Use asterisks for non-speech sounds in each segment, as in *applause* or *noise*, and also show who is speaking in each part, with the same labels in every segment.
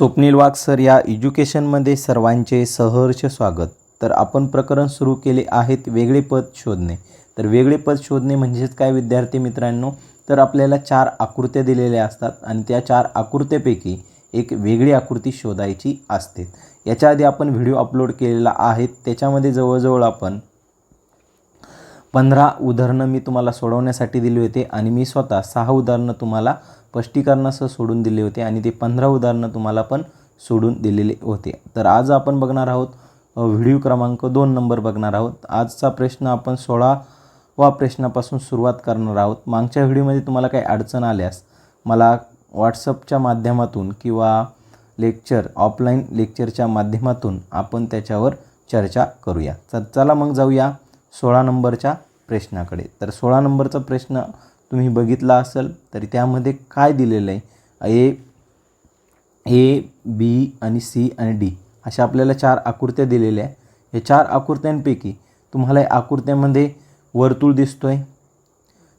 Speaker 1: स्वप्नील वाघ sir या एज्युकेशनमध्ये सर्वांचे सहर्ष स्वागत. तर आपण प्रकरण सुरू केले आहेत वेगळे पद शोधणे. तर वेगळे पद शोधणे म्हणजेच काय विद्यार्थी मित्रांनो? तर आपल्याला चार आकृत्या दिलेल्या असतात आणि त्या चार आकृत्यापैकी एक वेगळी आकृती शोधायची असते. याच्या आधी आपण व्हिडिओ अपलोड केलेला आहे. त्याच्यामध्ये जवळजवळ आपण पंधरा उदाहरणं मी तुम्हाला सोडवण्यासाठी दिली होते आणि मी स्वतः सहा उदाहरणं तुम्हाला स्पष्टीकरणासह सोडून दिले होते आणि ते पंधरा उदाहरणं तुम्हाला पण सोडून दिलेले होते. तर आज आपण बघणार आहोत व्हिडिओ क्रमांक दोन नंबर बघणार आहोत. आजचा प्रश्न आपण सोळावा प्रश्नापासून सुरुवात करणार आहोत. मागच्या व्हिडिओमध्ये तुम्हाला काही अडचण आल्यास मला व्हॉट्सअपच्या माध्यमातून किंवा लेक्चर ऑफलाईन लेक्चरच्या माध्यमातून आपण त्याच्यावर चर्चा करूया. तर चला मग जाऊया सोळा नंबरच्या प्रश्नाकडे. तर सोळा नंबरचा प्रश्न तुम्ही बघितला असेल तरी त्यामध्ये काय दिलेलं आहे? ए ए बी आणि सी आणि डी अशा आपल्याला चार आकृत्या दिलेल्या आहे या चार आकृत्यांपैकी तुम्हाला या आकृत्यामध्ये वर्तुळ दिसतो आहे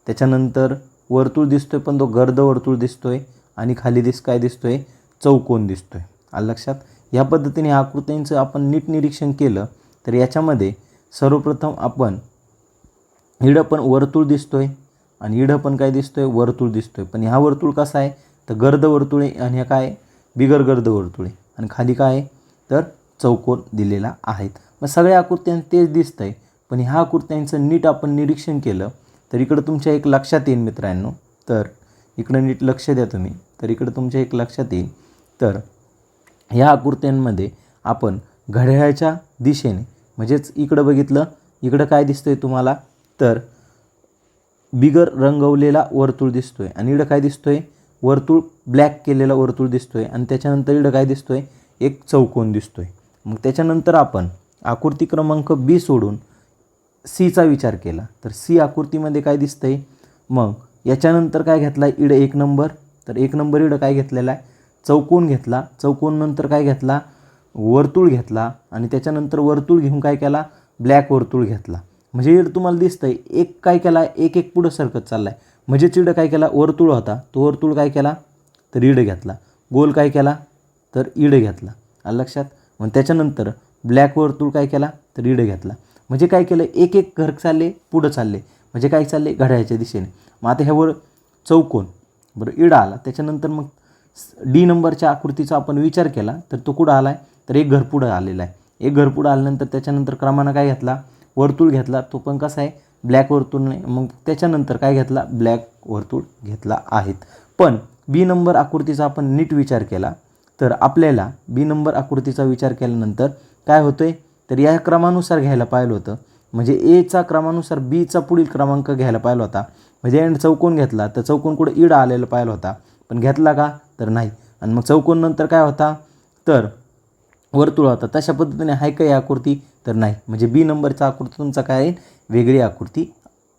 Speaker 1: त्याच्यानंतर वर्तुळ दिसतो आहे पण तो गर्द वर्तुळ दिसतो आहे आणि खाली दिस काय दिसतो आहे चौकोन दिसतो आहे आलं लक्षात? या पद्धतीने ह्या आकृत्यांचं आपण नीट निरीक्षण केलं तर याच्यामध्ये सर्वप्रथम आपण इडं पण वर्तुळ दिसतो आहे आणि इडं पण काय दिसतो आहे वर्तुळ दिसतो आहे पण ह्या वर्तुळ कसा आहे? तर गर्द वर्तुळे आणि ह्या काय? बिगर गर्द वर्तुळे. आणि खाली काय आहे? तर चौकोन दिलेला आहेत. मग सगळ्या आकृत्यां तेच दिसतं आहे पण ह्या आकृत्यांचं नीट आपण निरीक्षण केलं तर इकडं तुमच्या एक लक्षात येईल मित्रांनो. तर इकडं नीट लक्ष द्या तुम्ही. तर इकडं तुमच्या एक लक्षात येईल तर ह्या आकृत्यांमध्ये आपण घड्याळाच्या दिशेने म्हणजेच इकडं बघितलं इकडं काय दिसतंय तुम्हाला? तर बिगर रंगवलेला वर्तुळ दिसतोय आणि इकडं काय दिसतोय? वर्तुळ ब्लॅक केलेला वर्तुळ दिसतोय आणि त्याच्यानंतर इकडं काय दिसतोय? एक चौकोन दिसतोय. मग त्याच्यानंतर आपण आकृती क्रमांक बी सोडून सीचा विचार केला. तर सी आकृतीमध्ये काय दिसतंय? मग याच्यानंतर काय घेतला आहे इडं एक नंबर. तर एक नंबर इडं काय घेतलेला आहे? चौकोन घेतला. चौकोन नंतर काय घेतला? वर्तुळ घेतला. आणि त्याच्यानंतर वर्तुळ घेऊन काय केला? ब्लॅक वर्तुळ घेतला. म्हणजे इडं तुम्हाला दिसतंय एक काय केला एक एक पुढं सरकत चालला आहे म्हणजेच इडं काय केला वर्तुळ होता. तो वर्तुळ काय केला तर इडं घेतला. गोल काय केला तर इडं घेतला. आलं लक्षात? मग त्याच्यानंतर ब्लॅक वर्तुळ काय केला तर इडं घेतला. म्हणजे काय केलं एक एक घर चालले पुढं चालले. म्हणजे काय चालले घड्याळ्याच्या दिशेने. मग आता ह्यावर चौकोन बरं इडा आला. त्याच्यानंतर मग डी नंबरच्या आकृतीचा आपण विचार केला तर तो कुठं आला आहे तर एक घर पुढं आलेला आहे. एक घर पुढं आल्यानंतर त्याच्यानंतर क्रमानं काय घेतला वर्तुळ घेतला तो पण कसा आहे? ब्लॅक वर्तुळने मग त्याच्यानंतर काय घेतला? ब्लॅक वर्तुळ घेतला आहेत. पण बी नंबर आकृतीचा आपण नीट विचार केला तर आपल्याला बी नंबर आकृतीचा विचार केल्यानंतर काय होतं आहे तर या क्रमानुसार घ्यायला पाहिलं होतं. म्हणजे एचा क्रमानुसार बीचा पुढील क्रमांक घ्यायला पाहिला होता. म्हणजे एंड चौकोन घेतला तर चौकोन कुठं इडा आलेला पाहिला होता. पण घेतला का? तर नाही. आणि मग चौकोन नंतर काय होता? तर वर्तुळ होता. तशा पद्धतीने आहे का ही आकृती तर नाही. म्हणजे बी नंबरचा आकृती तुमचा काय आहे वेगळी आकृती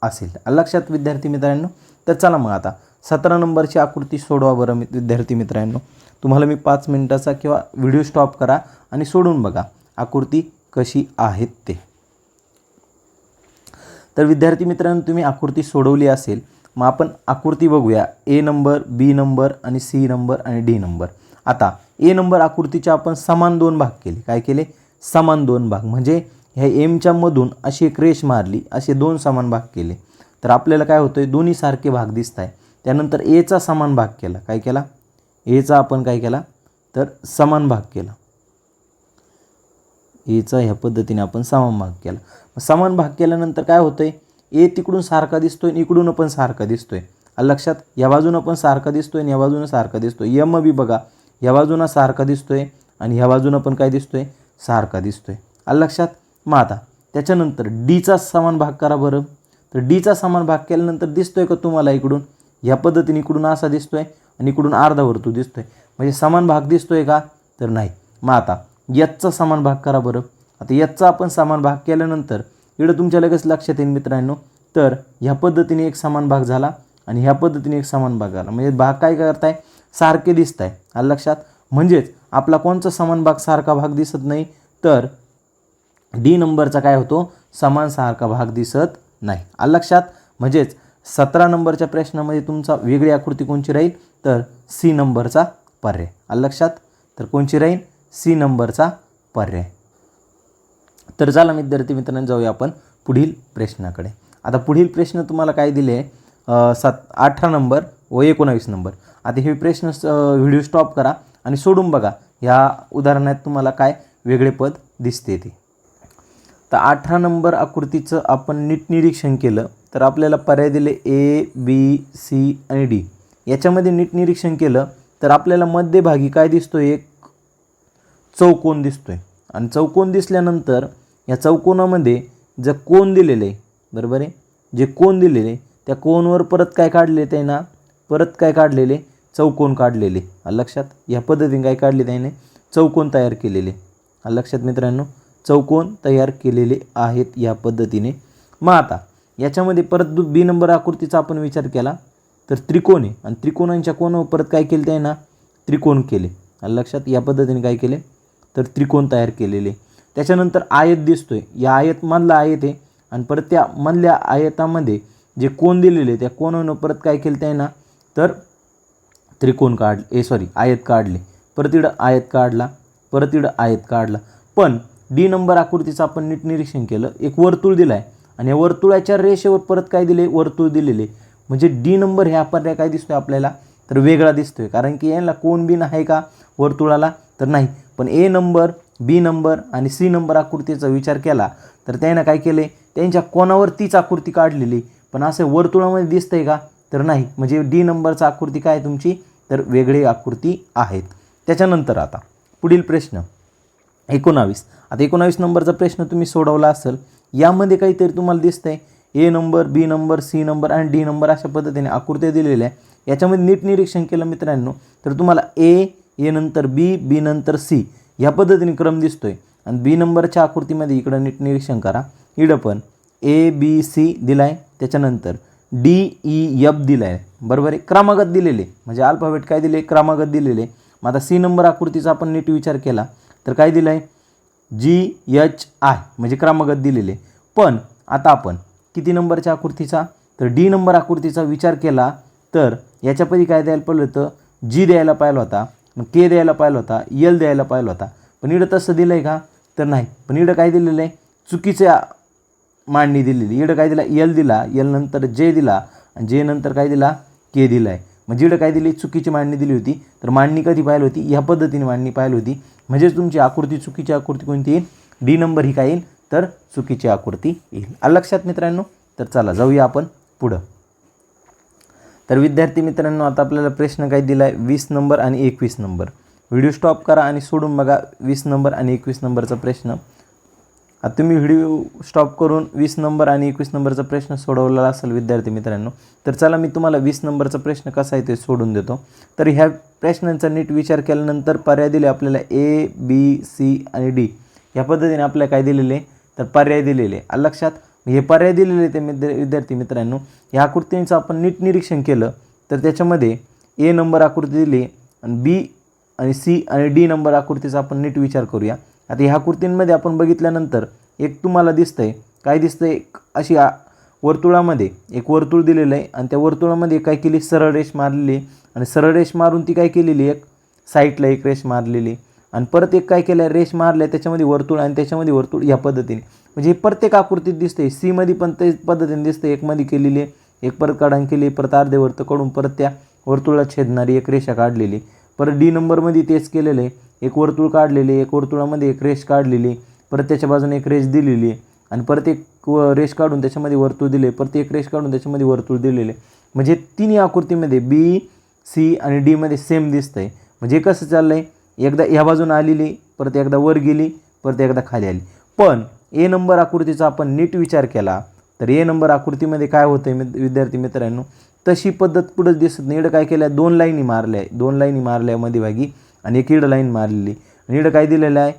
Speaker 1: असेल. लक्षात विद्यार्थी मित्रांनो तर चला मग आता सतरा नंबरची आकृती सोडवा बरं मी विद्यार्थी मित्रांनो. तुम्हाला मी पाच मिनटाचा किंवा व्हिडिओ स्टॉप करा आणि सोडून बघा आकृती कशी आहेत ते. तर विद्यार्थी मित्रांनो तुम्ही आकृती सोडवली असेल मग आपण आकृती बघूया. ए नंबर बी नंबर आणि सी नंबर आणि डी नंबर आता ए नंबर आकृतीचे आपण समान दोन भाग केले. काय केले? समान दोन भाग. म्हणजे ह्या एमच्या मधून अशी एक रेष मारली असे दोन समान भाग केले. तर आपल्याला काय होतं आहे दोन्ही सारखे भाग दिसत आहे त्यानंतर एचा समान भाग केला. काय केला? एचा आपण काय केला? तर समान भाग केला. एचा ह्या पद्धतीने आपण समान भाग केला. समान भाग केल्यानंतर काय होतं आहे ए तिकडून सारखा दिसतोय आणि इकडून पण सारखा दिसतोय. लक्षात या बाजूनं पण सारखा दिसतोय आणि या बाजूनं सारखा दिसतोय. यम बी बघा. ह्या बाजूनं सारखा दिसतो आहे आणि ह्या बाजूनं पण काय दिसतो आहे सारखा दिसतो आहे आलं लक्षात? मग आता त्याच्यानंतर डीचा समान भाग करा बरं. तर डीचा समान भाग केल्यानंतर दिसतो आहे का तुम्हाला इकडून? या पद्धतीने इकडून असा दिसतो आहे आणि इकडून अर्धा वर्तू दिसतो आहे म्हणजे समान भाग दिसतो आहे का? तर नाही. मग आता यचचा समान भाग करा बरं. आता यचचा आपण समान भाग केल्यानंतर इकडं तुमच्या लगेच लक्षात येईल मित्रांनो. तर ह्या पद्धतीने एक समान भाग झाला आणि ह्या पद्धतीने एक समान भाग झाला. म्हणजे भाग काय करताय? सारखे दिसत आहे आलं लक्षात म्हणजेच आपला कोणचा समान भाग सारखा भाग दिसत नाही तर डी नंबरचा काय होतो? समान सारखा भाग दिसत नाही. आलं लक्षात म्हणजेच सतरा नंबरच्या प्रश्नामध्ये तुमचा वेगळी आकृती कोणची राहील? तर सी नंबरचा पर्याय. आलं लक्षात तर कोणची राहील? सी नंबरचा पर्याय. तर झाला विद्यार्थी मित्रांनो जाऊया आपण पुढील प्रश्नाकडे. आता पुढील प्रश्न तुम्हाला काय दिले? आहे सात अठरा नंबर व एकोणावीस नंबर. आता हे प्रश्न व्हिडिओ स्टॉप करा आणि सोडून बघा. ह्या उदाहरणात तुम्हाला काय वेगळे पद दिसते ते. तर अठरा नंबर आकृतीचं आपण नीट निरीक्षण केलं तर आपल्याला पर्याय दिले ए बी सी आणि डी याच्यामध्ये नीट निरीक्षण केलं तर आपल्याला मध्यभागी काय दिसतो एक चौकोन दिसतोय. आणि चौकोन दिसल्यानंतर या चौकोनामध्ये जर कोण दिलेलं आहे बरोबर आहे? जे कोण दिलेले त्या कोनवर परत काय काढले ते ना परत काय काढलेले? चौकोन काढलेले. लक्षात या पद्धतीने काय काढले त्याने? चौकोन तयार केलेले. लक्षात मित्रांनो चौकोन तयार केलेले आहेत या पद्धतीने. मग आता याच्यामध्ये परत दु बी नंबर आकृतीचा आपण विचार केला तर त्रिकोण. आहे आणि त्रिकोणांच्या कोणावर परत काय केले ना त्रिकोण केले. लक्षात या पद्धतीने काय केले? तर त्रिकोण तयार केलेले. त्याच्यानंतर आयत दिसतोय. या आयतमधला आयत आहे. आणि परत त्या मधल्या आयतामध्ये जे कोण दिलेले त्या कोणानं परत काय केलं त्यांना? तर त्रिकोण काढ ए सॉरी आयत काढले. परत इकडं आयत काढला परत इकडं आयत काढला. पण डी नंबर आकृतीचं आपण नीट निरीक्षण केलं. एक वर्तुळ दिला आहे आणि या वर्तुळाच्या रेषेवर परत काय दिले? वर्तुळ दिलेले. म्हणजे डी नंबर ह्या पर्याय काय दिसतोय आपल्याला? तर वेगळा दिसतोय. कारण की याला कोण बिन आहे का वर्तुळाला? तर नाही. पण ए नंबर बी नंबर आणि सी नंबर आकृतीचा विचार केला तर त्यानं काय केले? त्यांच्या कोणावर तीच आकृती काढलेली. पण असं वर्तुळामध्ये दिसतंय का? तर नाही. म्हणजे डी नंबरचा आकृती काय आहे तुमची? तर वेगळी आकृती आहेत. त्याच्यानंतर आता पुढील प्रश्न. एकोणावीस. आता एकोणावीस नंबरचा प्रश्न तुम्ही सोडवला असेल यामध्ये काहीतरी तुम्हाला दिसतंय. A number B number C number आणि डी नंबर अशा पद्धतीने आकृत्या दिलेल्या आहे याच्यामध्ये नीट निरीक्षण केलं मित्रांनो तर तुम्हाला ए ए नंतर बी बी नंतर सी ह्या पद्धतीने क्रम दिसतोय. आणि बी नंबरच्या आकृतीमध्ये इकडं नीट निरीक्षण करा. इकडं पण ए बी सी दिला आहे त्याच्यानंतर डी ई एफ दिला आहे बरोबर आहे? क्रमागत दिलेले. म्हणजे अल्फाबेट काय दिले क्रमागत दिलेले. मग आता सी नंबर आकृतीचा आपण नीट विचार केला. तर काय दिलं आहे जी एच आय म्हणजे क्रमागत दिलेले. पण आता आपण किती नंबरच्या आकृतीचा? तर डी नंबर आकृतीचा विचार केला तर याच्यापैकी काय द्यायला पाहिलं होतं? जी द्यायला पाहिलं होता. मग के द्यायला पाहिलं होता. यल द्यायला पाहिलं होता. पण इडं तसं दिलं आहे का? तर नाही. पण इडं काय दिलेलं आहे? चुकीचं मांडणी दिलेली. इकडं काय दिला? यल दिला. यल नंतर जे दिला आणि जे नंतर काय दिला? के दिला आहे म्हणजे इकडं काय दिली? चुकीची मांडणी दिली होती. तर मांडणी कधी पाहिली होती? ह्या पद्धतीने मांडणी पाहिली होती. म्हणजेच तुमची आकृती चुकीची आकृती कोणती येईल? डी नंबर ही काय येईल? तर चुकीची आकृती येईल. आलं लक्षात मित्रांनो? तर चला जाऊया आपण पुढं. तर विद्यार्थी मित्रांनो आता आपल्याला प्रश्न काय दिला आहे वीस नंबर आणि एकवीस नंबर व्हिडिओ स्टॉप करा आणि सोडून बघा वीस नंबर आणि एकवीस नंबरचा प्रश्न. आता तुम्ही व्हिडिओ स्टॉप करून वीस नंबर आणि एकवीस नंबरचा प्रश्न सोडवलेला असेल विद्यार्थी मित्रांनो तर चला मी तुम्हाला वीस नंबरचा प्रश्न कसा आहे ते सोडून देतो. तर ह्या प्रश्नांचा नीट विचार केल्यानंतर पर्याय दिले आपल्याला ए बी सी आणि डी या पद्धतीने आपल्याला काय दिलेले? तर पर्याय दिलेले. लक्षात? हे पर्याय दिलेले ते मिद्या विद्यार्थी मित्रांनो ह्या आकृतींचं आपण नीट निरीक्षण केलं तर त्याच्यामध्ये ए नंबर आकृती दिली आणि बी आणि सी आणि डी नंबर आकृतीचा आपण नीट विचार करूया. आता ह्या आकृतींमध्ये आपण बघितल्यानंतर एक तुम्हाला दिसतंय. काय दिसतंय? एक अशी आ वर्तुळामध्ये एक वर्तुळ दिलेलं आहे आणि त्या वर्तुळामध्ये काय केली? सरळ रेष मारलेली आहे. आणि सरळ रेष मारून ती काय केलेली एक साईडला एक रेष मारलेली आणि परत एक काय केलं रेष मारलं त्याच्यामध्ये वर्तुळ आणि त्याच्यामध्ये वर्तुळ या पद्धतीने. म्हणजे हे प्रत्येक आकृतीत दिसते सीमध्ये पण ते पद्धतीने दिसते एकमध्ये केलेली आहे. एक परत काढान केली परत अर्धे वर्त काढून परत त्या वर्तुळात छेदणारी एक रेषा काढलेली परत डी नंबरमध्ये तेच केलेलं आहे. एक वर्तुळ काढलेले एक वर्तुळामध्ये एक रेष काढलेली परत त्याच्या बाजूने एक रेष दिलेली आहे आणि परत एक व- रेष काढून त्याच्यामध्ये वर्तुळ दिले परत एक रेष काढून त्याच्यामध्ये वर्तुळ दिलेले म्हणजे तिन्ही आकृतीमध्ये बी सी आणि डीमध्ये सेम दिसतं आहे म्हणजे कसं चाललं आहे एकदा ह्या बाजून आलेली परत एकदा वर गेली परत एकदा खाली आली. पण ए नंबर आकृतीचा आपण नीट विचार केला तर ए नंबर आकृतीमध्ये काय होतं आहे विद्यार्थी मित्रांनो? तशी पद्धत पुढं दिसत नाही. इकडं काय केलं आहे दोन लाईनी मारल्या आहे दोन लाईनी मारल्या आहे मध्यभागी. आणि एक इकडं लाईन मारलेली. आणि इडं काय दिलेलं आहे?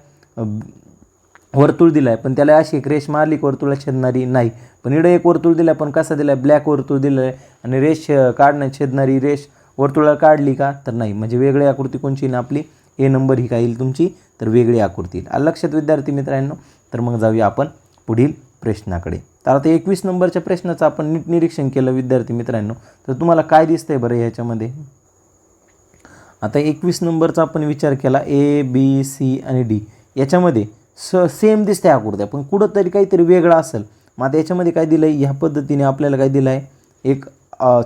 Speaker 1: वर्तुळ दिलं आहे पण त्याला अशी एक रेष मारली की वर्तुळा छेदणारी नाही. पण इडं एक वर्तुळ दिलं आहे पण कसा दिला आहे ब्लॅक वर्तुळ दिलं आहे आणि रेष काढणं छेदणारी रेष वर्तुळाला काढली का? तर नाही. म्हणजे वेगळी आकृती कोणची ना आपली? ए नंबर ही काय येईल तुमची? तर वेगळी आकृती येईल. लक्षात विद्यार्थी मित्रांनो? तर मग जाऊया आपण पुढील प्रश्नाकडे. तर आता एकवीस नंबरच्या प्रश्नाचं आपण नीट निरीक्षण केलं विद्यार्थी मित्रांनो. तर तुम्हाला काय दिसतंय बरं ह्याच्यामध्ये आता एकवीस नंबरचा आपण विचार केला ए बी सी आणि डी याच्यामध्ये स सेम दिसते आकृत्या पण कुठंतरी काहीतरी वेगळं असेल. मग आता याच्यामध्ये काय दिलं आहे ह्या पद्धतीने आपल्याला काय दिलं आहे एक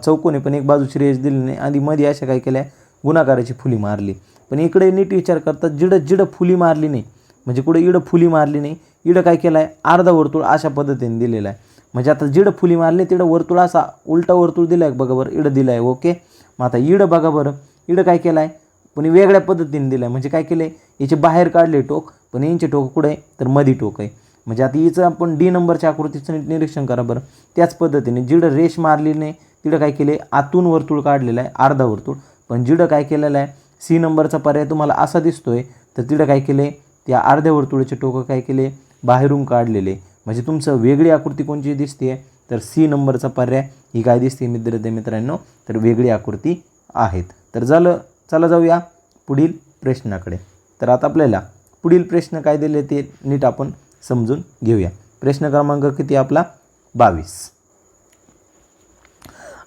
Speaker 1: चौकोनी पण एक बाजूची रेष दिली नाही. आणि मध्ये अशा काय केल्या? गुणाकाराची फुली मारली. पण इकडे नीट विचार करतात जिडं जिडं फुली मारली नाही. म्हणजे कुठं इडं फुली मारली नाही. इडं काय केलं आहे अर्धा वर्तुळ अशा पद्धतीने दिलेलं आहे. म्हणजे आता जिडं फुली मारली तिडं वर्तुळ असा उलटा वर्तुळ दिला आहे बघा बरं इडं दिलं आहे ओके? मग आता इडं बघा बरं. इकडं काय केलं आहे पण वेगळ्या पद्धतीने दिलं आहे म्हणजे काय केलं आहे याचे बाहेर काढले टोक पण यांचे टोक कुठं आहे? तर मधी टोक आहे. म्हणजे आता हिचं आपण डी नंबरच्या आकृतीचं नीट निरीक्षण करा बरं. त्याच पद्धतीने जिडं रेष मारली नाही तिडं काय केले आतून वर्तुळ काढलेलं आहे अर्धा वर्तुळ. पण जिडं काय केलेलं आहे? सी नंबरचा पर्याय तुम्हाला असा दिसतो आहे तर तिडं काय केले त्या अर्ध्या वर्तुळाचे टोकं काय केले? बाहेरून काढलेले. म्हणजे तुमचं वेगळी आकृती कोणची दिसते तर सी नंबरचा पर्याय ही काय दिसते मित्र मित्रांनो? तर वेगळी आकृती आहेत. तर झालं चला जाऊया पुढील प्रश्नाकडे. तर आता आपल्याला पुढील प्रश्न काय दिले ते नीट आपण समजून घेऊया. प्रश्न क्रमांक किती आपला? बावीस.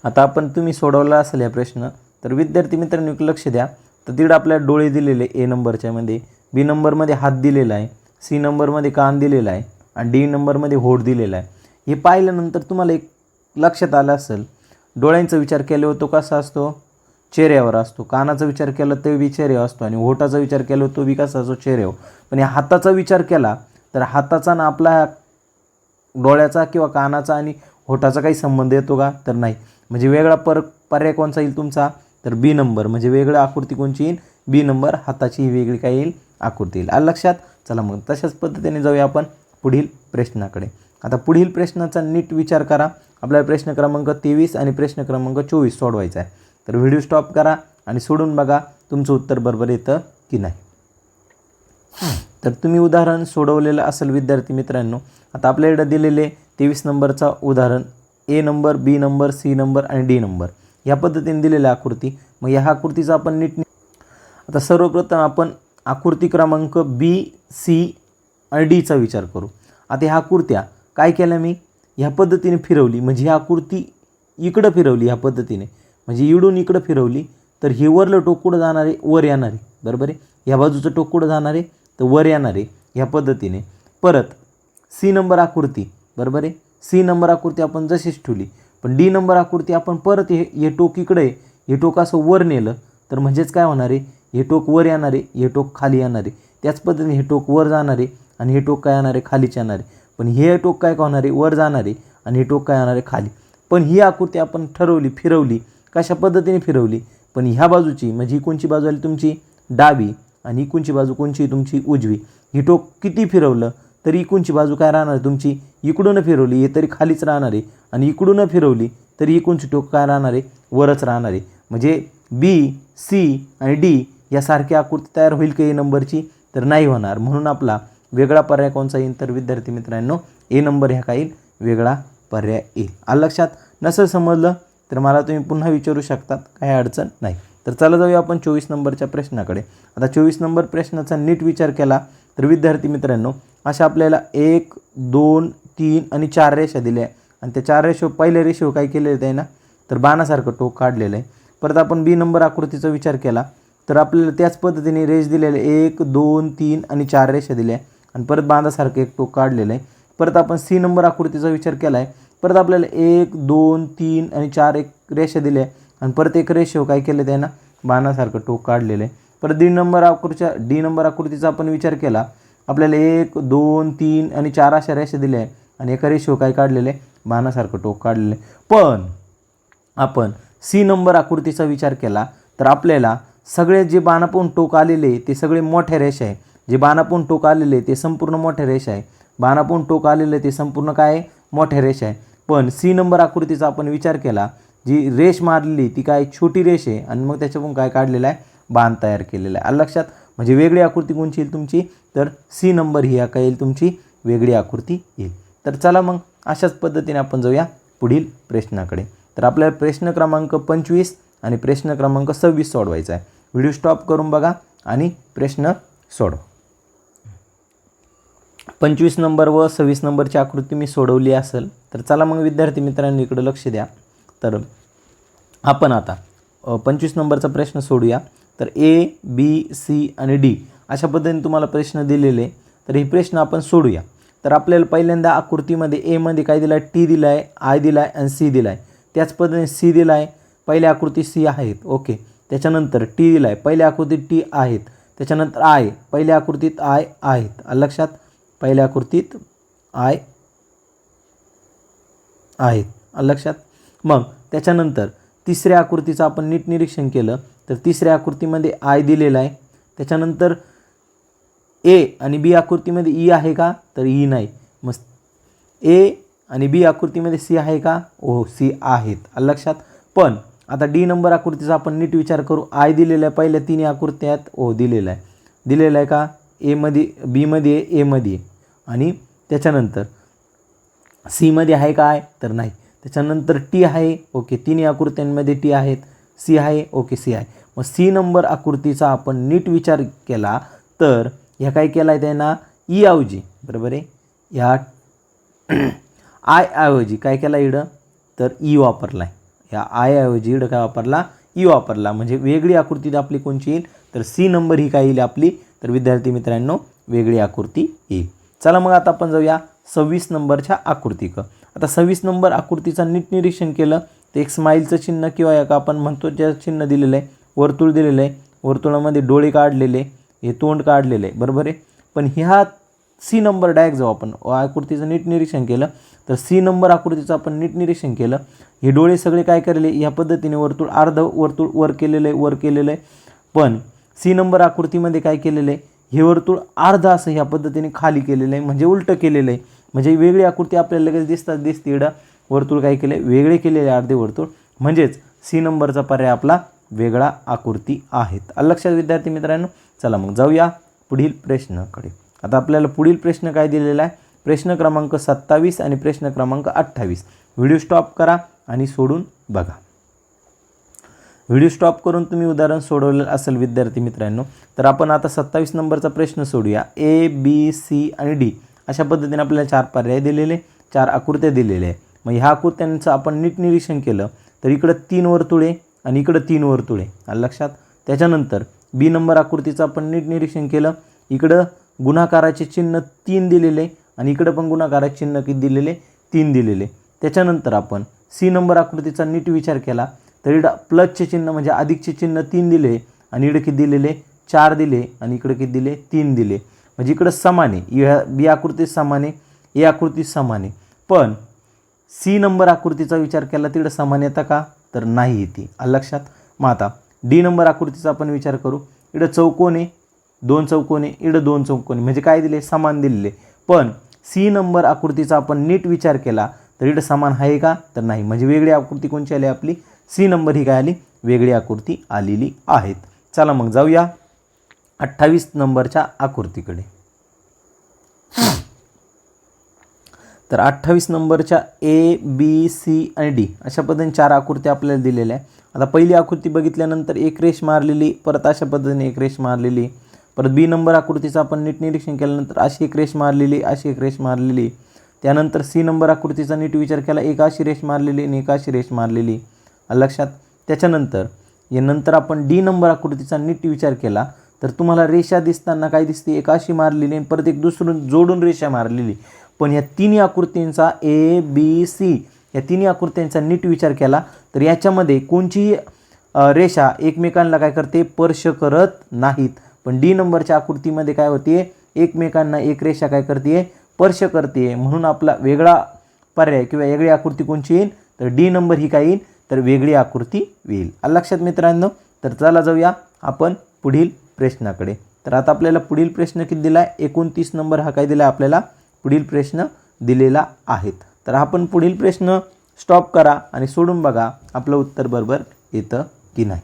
Speaker 1: आता आपण तुम्ही सोडवला असेल या प्रश्न तर विद्यार्थी मित्रांनी लक्ष द्या. तर तिकडं आपल्याला डोळे दिलेले ए नंबरच्यामध्ये बी नंबरमध्ये हात दिलेला आहे सी नंबरमध्ये कान दिलेला आहे आणि डी नंबरमध्ये होड दिलेला आहे. हे पाहिल्यानंतर तुम्हाला एक लक्षात आलं असेल डोळ्यांचा विचार केल्यावर तो कसा असतो? चेहऱ्यावर असतो. कानाचा विचार केला तर बी चेहऱ्यावर असतो आणि ओठाचा विचार केला तो विकासाचा चेहऱ्यावर. पण या हाताचा विचार केला तर हाताचा ना आपला डोळ्याचा किंवा कानाचा आणि होटाचा काही संबंध येतो का? तर नाही. म्हणजे वेगळा पर पर्याय कोणचा येईल तुमचा? तर बी नंबर. म्हणजे वेगळं आकृती कोणची येईल? B number. हाताची ही वेगळी काय येईल? आकृती येईल. आलं लक्षात? चला मग तशाच पद्धतीने जाऊया आपण पुढील प्रश्नाकडे. आता पुढील प्रश्नाचा नीट विचार करा. आपल्याला प्रश्न क्रमांक तेवीस आणि प्रश्न क्रमांक चोवीस सोडवायचा आहे. तर व्हिडिओ स्टॉप करा आणि सोडून बघा तुमचं उत्तर बरोबर येतं की नाही. तर तुम्ही उदाहरण सोडवलेलं असेल विद्यार्थी मित्रांनो आता आपल्याकडे दिलेले तेवीस नंबरचा उदाहरण A number B number C number आणि डी नंबर. या पद्धतीने दिलेल्या आकृती. मग या आकृतीचा आपण नीट आता सर्वप्रथम आपण आकृती क्रमांक बी सी आणि डीचा विचार करू. आता ह्या आकृत्या काय केल्या मी? ह्या पद्धतीने फिरवली. म्हणजे ही आकृती इकडं फिरवली ह्या पद्धतीने. म्हणजे इडून इकडं फिरवली तर हे वरलं टोक कुठं जाणार आहे? वर येणार आहे. बरोबर आहे? ह्या बाजूचं टोक कुठं जाणार आहे? तर वर येणार आहे ह्या पद्धतीने. परत सी नंबर आकृती. बरोबर आहे? सी नंबर आकृती आपण जशीच ठेवली. पण डी नंबर आकृती आपण परत हे हे टोक इकडे आहे, हे टोक असं वर नेलं तर म्हणजेच काय होणार आहे? हे टोक वर येणार आहे हे टोक खाली येणार आहे. त्याच पद्धतीने हे टोक वर जाणार आहे आणि हे टोक काय येणार आहे? खालीच येणार आहे. पण हे टोक काय होणार आहे? वर जाणार आहे आणि हे टोक काय येणार आहे? खाली. पण ही आकृती आपण ठरवली फिरवली कशा पद्धतीने फिरवली? पण ह्या बाजूची म्हणजे ही कोणची बाजू आली तुमची? डावी. आणि इकूनची बाजू? कोणची? तुमची उजवी. ही टोक किती फिरवलं तरी इकूनची बाजू काय राहणार तुमची? इकडून फिरवली हे तरी खालीच राहणार आहे. आणि इकडून फिरवली तरी इकूनची टोक काय राहणार आहे? वरच राहणार आहे. म्हणजे बी सी आणि डी यासारखी आकृती तयार होईल का ए नंबरची? तर नाही होणार. म्हणून आपला वेगळा पर्याय कोणचा येईल? तर विद्यार्थी मित्रांनो ए नंबर ह्या काही वेगळा पर्याय येईल. आलं लक्षात? नसं समजलं? तर मला तुम्ही पुन्हा विचारू शकतात काही अडचण नाही. तर चला जाऊया आपण चोवीस नंबरच्या प्रश्नाकडे. आता चोवीस नंबर प्रश्नाचा नीट विचार केला तर विद्यार्थी मित्रांनो अशा आपल्याला एक दोन तीन आणि चार रेषा दिल्या आहे. आणि त्या चार रेषो पहिल्या रेषेवर काय केलेलं आहे ना तर बाणासारखं टोक काढलेलं आहे. परत आपण बी नंबर आकृतीचा विचार केला तर आपल्याला त्याच पद्धतीने रेष दिलेले एक दोन तीन आणि चार रेषा दिल्या आणि परत बांधासारखं एक टोक काढलेलं आहे. परत आपण सी नंबर आकृतीचा विचार केला आहे. परत आपल्याला एक दोन तीन आणि चार एक रेषा दिल्या. आहे आणि परत एक रेषेवर हो, काय केलं त्यानं? बाणासारखं टोक काढलेलं आहे. परत डी नंबर आकृतीच्या डी नंबर आकृतीचा आपण विचार केला. आपल्याला एक दोन तीन आणि चार अशा रेषा दिल्या आहे आणि एका रेषेवर काय काढलेलं आहे? बाणासारखं टोक काढलेलं आहे. पण आपण सी नंबर आकृतीचा विचार केला तर आपल्याला सगळे जे बाणापून टोक आलेले ते सगळे मोठ्या रेषा आहे जे बाणापून टोक आलेले ते संपूर्ण मोठ्या रेषा आहे बाणापून टोक आलेले ते संपूर्ण काय आहे? मोठ्या रेषा आहे पण सी नंबर आकृतीचा आपण विचार केला जी रेष मारलेली ती काय छोटी रेष आहे आणि मग त्याच्यातून काय काढलेलं आहे? बाण तयार केलेला आहे. लक्षात? म्हणजे वेगळी आकृती कोणची येईल तुमची? तर सी नंबर ही काय येईल तुमची? वेगळी आकृती येईल. तर चला मग अशाच पद्धतीने आपण जाऊया पुढील प्रश्नाकडे. तर आपल्याला प्रश्न क्रमांक पंचवीस आणि प्रश्न क्रमांक सव्वीस सोडवायचा आहे. व्हिडिओ स्टॉप करून बघा आणि प्रश्न सोडवा. पंचवीस नंबर व सव्वीस नंबरची आकृती मी सोडवली असेल तर चला मग विद्यार्थी मित्रांनी इकडं लक्ष द्या. तर आपण आता पंचवीस नंबरचा प्रश्न सोडूया. तर ए बी सी आणि डी अशा पद्धतीने तुम्हाला प्रश्न दिलेले तर हे प्रश्न आपण सोडूया. तर आपल्याला पहिल्यांदा आकृतीमध्ये एमध्ये काय दिला आहे टी दिला आहे आय दिला आहे आणि सी दिला आहे त्याच पद्धतीने सी दिला आहे पहिल्या आकृती सी आहेत ओके. त्याच्यानंतर टी दिला आहे पहिल्या आकृतीत टी आहेत. त्याच्यानंतर आय पहिल्या आकृतीत आय आहेत. लक्षात? पहिल्या आकृतीत आय आहेत. लक्षात मग त्याच्यानंतर तिसऱ्या आकृतीचं आपण नीट निरीक्षण केलं तर तिसऱ्या आकृतीमध्ये आय दिलेला आहे. त्याच्यानंतर ए आणि बी आकृतीमध्ये ई आहे का? तर ई नाही. मग ए आणि बी आकृतीमध्ये सी आहे का? हो सी आहेत. लक्षात पण आता डी नंबर आकृतीचा आपण नीट विचार करू. आय दिलेला आहे पहिल्या तिन्ही आकृत्यात ओ हो, दिलेला आहे. दिलेला आहे का? एमध्ये बीमध्ये आहे एमध्ये आहे. आणि त्याच्यानंतर सीमध्ये आहे काय? तर नाही. त्याच्यानंतर टी आहे ओके तिन्ही आकृत्यांमध्ये टी आहेत. सी आहे ओके सी आहे. मग सी नंबर आकृतीचा आपण नीट विचार केला तर ह्या काय केला आहे त्यांना? ई ऐवजी बरोबर आहे? ह्या *clears throat* आय ऐवजी काय केला इडं? तर e ई वापरला आहे ह्या आय ऐवजी इडं काय वापरला? ई वापरला. म्हणजे वेगळी आकृती आपली कोणची येईल? तर सी नंबर ही काय येईल आपली? तर विद्यार्थी मित्रांनो वेगळी आकृती येईल. चला मग आता आपण जाऊया सव्वीस नंबरच्या आकृतीकं. आता सव्वीस नंबर आकृतीचं नीट निरीक्षण केलं तर एक स्माईलचं चिन्ह किंवा एक आपण म्हणतो ज्या चिन्ह दिलेलं आहे वर्तुळ दिलेलं आहे. वर्तुळामध्ये डोळे काढलेले हे तोंड काढलेलं आहे. बरोबर आहे? पण ह्या सी नंबर डायरेक्ट जाऊ आपण. आकृतीचं नीट निरीक्षण केलं तर सी नंबर आकृतीचं आपण नीट निरीक्षण केलं. हे डोळे सगळे काय केलेले ह्या पद्धतीने वर्तुळ अर्ध वर्तुळ वर केलेलं आहे वर केलेलं आहे. पण सी नंबर आकृतीमध्ये काय केलेलं आहे? हे वर्तुळ अर्ध असं ह्या पद्धतीने खाली केलेलं आहे म्हणजे उलटं केलेलं आहे. म्हणजे वेगळी आकृती आपल्याला लगेच दिसतात दिसते इकडं वर्तुळ काय केलं आहे वेगळे केलेले अर्धे वर्तुळ. म्हणजेच सी नंबरचा पर्याय आपला वेगळा आकृती आहेत. लक्षात विद्यार्थी मित्रांनो चला मग जाऊया पुढील प्रश्नाकडे. आता आपल्याला पुढील प्रश्न काय दिलेला आहे? प्रश्न क्रमांक सत्तावीस आणि प्रश्न क्रमांक अठ्ठावीस. व्हिडिओ स्टॉप करा आणि सोडून बघा. व्हिडिओ स्टॉप करून तुम्ही उदाहरण सोडवलं असेल विद्यार्थी मित्रांनो तर आपण आता सत्तावीस नंबरचा प्रश्न सोडूया. ए बी सी आणि डी अशा पद्धतीने आपल्याला चार पर्याय दिलेले चार आकृत्या दिलेल्या आहे मग ह्या आकृत्यांचं आपण नीट निरीक्षण केलं तर इकडं तीन वर्तुळे आणि इकडं तीन वर्तुळे. आलं लक्षात? त्याच्यानंतर बी नंबर आकृतीचं आपण नीट निरीक्षण केलं. इकडं गुणाकाराचे चिन्ह तीन दिलेले आणि इकडं पण गुणाकाराचे चिन्ह किती दिलेले तीन दिलेले. त्याच्यानंतर आपण सी नंबर आकृतीचा नीट विचार केला. तर इकडं प्लसचे चिन्ह म्हणजे अधिकचे चिन्ह तीन दिले आणि इकडे किती दिलेले? चार दिले आणि इकडे किती दिले? तीन दिले. म्हणजे इकडं समान आहे. बी आकृती समान आहे ए आकृती समान आहे. पण सी नंबर आकृतीचा विचार केला तिकडं समान का? तर नाही ती लक्षात? मग आता डी नंबर आकृतीचा आपण विचार करू. इकडं चौकोन आहे दोन चौकोन आहे इकडं दोन चौकोन म्हणजे काय दिले? समान दिलेले. पण सी नंबर आकृतीचा आपण नीट विचार केला तर इकडं समान आहे का? तर नाही. म्हणजे वेगळी आकृती कोणची आली आपली? सी नंबर ही काय आली? वेगळी आकृती आलेली आहेत. चला मग जाऊया अठ्ठावीस नंबरच्या आकृतीकडे. तर अठ्ठावीस नंबरच्या ए बी सी आणि डी अशा पद्धतीने चार आकृत्या आपल्याला दिलेल्या आहे आता पहिली आकृती बघितल्यानंतर एक रेष मारलेली परत अशा पद्धतीने एक रेष मारलेली परत बी नंबर आकृतीचं आपण नीट निरीक्षण केल्यानंतर अशी एक रेष मारलेली अशी एक रेष मारलेली. त्यानंतर सी नंबर आकृतीचा नीट विचार केला एक अशी रेष मारलेली आणि एक अशी रेष मारलेली. लक्षात. त्याच्यानंतर या नंतर आपण डी नंबर आकृतीचा नीट विचार केला तर तुम्हाला रेषा दिसताना काय दिसते? एक अशी मारलेली आणि परत एक दुसरून जोडून रेषा मारलेली. पण या तिन्ही आकृतींचा ए बी सी या तिन्ही आकृत्यांचा नीट विचार केला तर याच्यामध्ये कोणचीही रेषा एकमेकांना काय करते? स्पर्श करत नाहीत. पण डी नंबरच्या आकृतीमध्ये काय होते? एकमेकांना एक रेषा काय करते? स्पर्श करते. म्हणून आपला वेगळा पर्याय किंवा वेगळी आकृती कोणची येईल? तर डी नंबर ही काय येईल? तर वेगळी आकृती येईल. लक्षात मित्रांनो? तर चला जाऊया आपण पुढील प्रश्नाकडे. तर आता आपल्याला पुढील प्रश्न किती दिला आहे एकोणतीस नंबर हा काय दिला आहे आपल्याला? पुढील प्रश्न दिलेला आहेत. तर आपण पुढील प्रश्न स्टॉप करा आणि सोडून बघा आपलं उत्तर बरोबर येतं की नाही.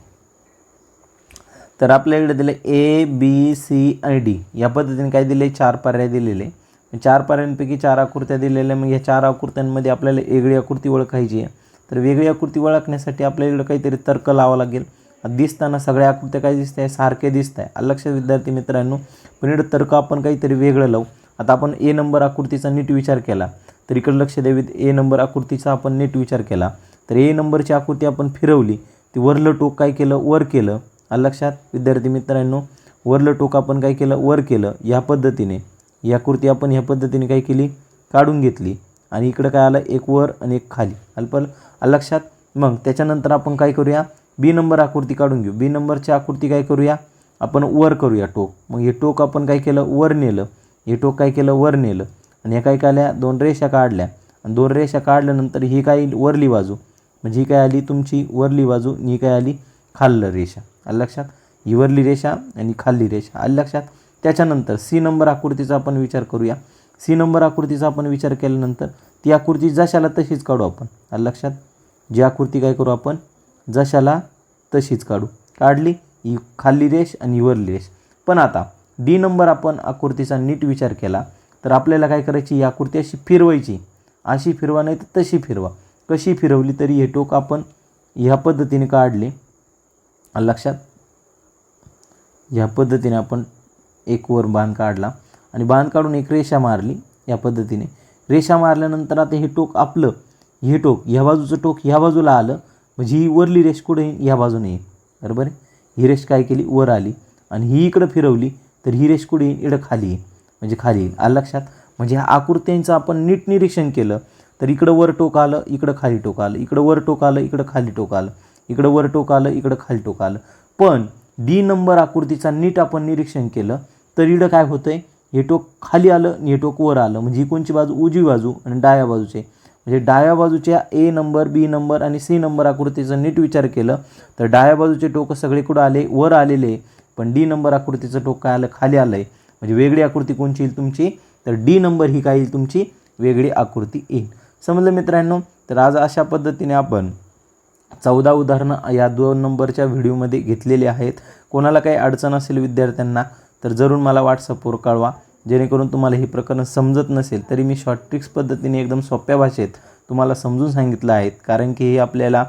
Speaker 1: तर आपल्याकडे दिले ए बी सी आणि डी या पद्धतीने काय दिले चार पर्याय दिलेले. चार पर्यायांपैकी चार आकृत्या दिलेल्या मग या चार आकृत्यांमध्ये आपल्याला वेगळी आकृती ओळखायची आहे. तर वेगळी आकृती ओळखण्यासाठी आपल्या इकडं काहीतरी तर्क लावा लागेल. दिसताना सगळ्या आकृत्या काय दिसत आहे सारखे दिसत आहे लक्षात विद्यार्थी मित्रांनो पण इकडं तर्क आपण काहीतरी वेगळं लावू. आता आपण ए नंबर आकृतीचा नीट विचार केला. तर इकडं लक्ष द्यावी ए नंबर आकृतीचा आपण नीट विचार केला. तर ए नंबरची आकृती आपण फिरवली. ती वरलं टोक काय केलं? वर केलं. आलं लक्षात? विद्यार्थी मित्रांनो वरलं टोक आपण काय केलं? वर केलं. या पद्धतीने. ही आकृती आपण ह्या पद्धतीने काय केली? काढून घेतली. आणि इकडं काय आलं? एक वर आणि एक खाली. अल्पल लक्षात. मग त्याच्यानंतर आपण काय करूया? बी नंबर आकृती काढून घेऊ. बी नंबरची आकृती काय करूया? आपण वर करूया टोक. मग हे टोक आपण काय केलं? वर नेलं. हे टोक काय केलं? वर नेलं. आणि ह्या काय काढल्या? दोन रेषा काढल्या. आणि दोन रेषा काढल्यानंतर ही काय वरली बाजू. म्हणजे ही काय आली? तुमची वरली बाजू आणि ही काय आली? खाल्लं रेषा. आलं लक्षात. ही वरली रेषा आणि खाल्ली रेषा. आली लक्षात. त्याच्यानंतर सी नंबर आकृतीचा आपण विचार करूया. सी नंबर आकृतीचा आपण विचार केल्यानंतर ती आकृती जशाला तशीच काढू आपण. आलं लक्षात जी आकृती काय करू आपण? जशाला तशीच काढू. काढली ही खाली रेष आणि वरली रेष. पण आता डी नंबर आपण आकृतीचा नीट विचार केला तर आपल्याला काय करायची? ही आकृती अशी फिरवायची. अशी फिरवा नाही तर तशी फिरवा. कशी फिरवली तरी हे टोक आपण ह्या पद्धतीने काढले. लक्षात ह्या पद्धतीने आपण एक वर बाण काढला. आणि बाण काढून एक रेषा मारली या पद्धतीने. रेषा मारल्यानंतर आता हे टोक आपलं हे टोक ह्या बाजूचं टोक ह्या बाजूला आलं म्हणजे ही वरली रेष कुठे? येईल ह्या बाजूने येईल. बरोबर आहे? ही रेष काय केली? वर आली. आणि ही इकडं फिरवली तर ही रेष कुठे येईल? इकडं खाली येईल. म्हणजे खाली येईल. आलं लक्षात? म्हणजे ह्या आकृत्यांचं आपण नीट निरीक्षण केलं तर इकडं वर टोक आलं इकडं खाली टोक आलं इकडं वर टोक आलं इकडं खाली टोक आलं इकडं वर टोक आलं इकडं खाली टोक आलं. पण डी नंबर आकृतीचा नीट आपण निरीक्षण केलं तर इकडं काय होतं आहे हे टोक खाली आलं नेटवर्क टोक वर आलं. म्हणजे ही कोणची बाजू? उजवी बाजू आणि डाव्या बाजूचे. म्हणजे डाव्या बाजूच्या ए नंबर बी नंबर आणि सी नंबर आकृतीचा नीट विचार केलं तर डाव्या बाजूचे टोक सगळीकडं आले वर आलेले पण डी नंबर आकृतीचं टोक काय आलं? खाली आलं आहे म्हणजे वेगळी आकृती कोणची येईल तुमची? तर डी नंबर ही काय येईल तुमची? वेगळी आकृती येईल. समजलं मित्रांनो? तर आज अशा पद्धतीने आपण चौदा उदाहरणं या दोन नंबरच्या व्हिडिओमध्ये घेतलेली आहेत. कोणाला काही अडचण असेल विद्यार्थ्यांना तर जरूर मला व्हॉट्सअपवर कळवा. जेणेकरून तुम्हाला हे प्रकरण समजत नसेल तरी मी शॉर्ट ट्रिक्स पद्धतीने एकदम सोप्या भाषेत तुम्हाला समजून सांगितलं आहेत कारण की हे आपल्याला